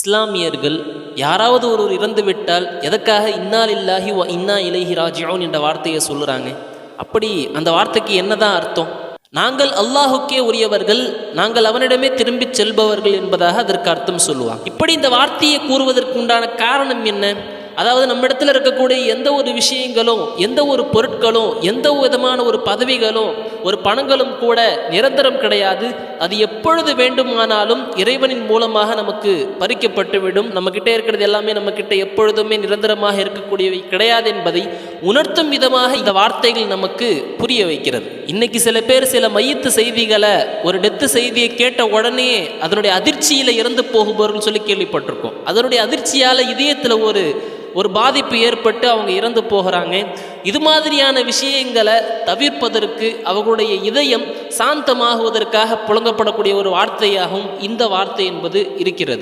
இஸ்லாமியர்கள் யாராவது ஒருவர் இறந்துவிட்டால் எதற்காக இன்னால் இல்லாஹி வ இன்னா இலைஹி ராஜியோன் என்ற வார்த்தையை சொல்லுறாங்க? அப்படி அந்த வார்த்தைக்கு என்னதான் அர்த்தம்? நாங்கள் அல்லாஹுக்கே உரியவர்கள் நாங்கள் அவனிடமே திரும்பி செல்பவர்கள் என்பதாக அதற்கு அர்த்தம் சொல்லுவாங்க. இப்படி இந்த வார்த்தையை கூறுவதற்கு உண்டான காரணம் என்ன? அதாவது நம்மிடத்தில் இருக்கக்கூடிய எந்த ஒரு விஷயங்களும் எந்த ஒரு பொருட்களும் எந்த விதமான ஒரு பதவிகளும் ஒரு பணங்களும் கூட நிரந்தரம் கிடையாது. அது எப்பொழுது வேண்டுமானாலும் இறைவனின் மூலமாக நமக்கு பறிக்கப்பட்டுவிடும். நம்மக்கிட்ட இருக்கிறது எல்லாமே நம்மக்கிட்ட எப்பொழுதுமே நிரந்தரமாக இருக்கக்கூடியவை கிடையாது என்பதை உணர்த்தும் விதமாக இந்த வார்த்தைகள் நமக்கு புரிய வைக்கிறது. இன்னைக்கு சில பேர் சில மையத்து செய்திகளை ஒரு டெத்து செய்தியை கேட்ட உடனே அதனுடைய அதிர்ச்சியில் இறந்து போகுபவர்கள் சொல்லி கேள்விப்பட்டிருக்கோம். அதனுடைய அதிர்ச்சியால் இதயத்தில் ஒரு ஒரு பாதிப்பு ஏற்பட்டு அவங்க இறந்து போகிறாங்க. இது மாதிரியான விஷயங்களை தவிர்ப்பதற்கு அவர்களுடைய இதயம் சாந்தமாகுவதற்காக புழங்கப்படக்கூடிய ஒரு வார்த்தையாகவும் இந்த வார்த்தை என்பது இருக்கிறது.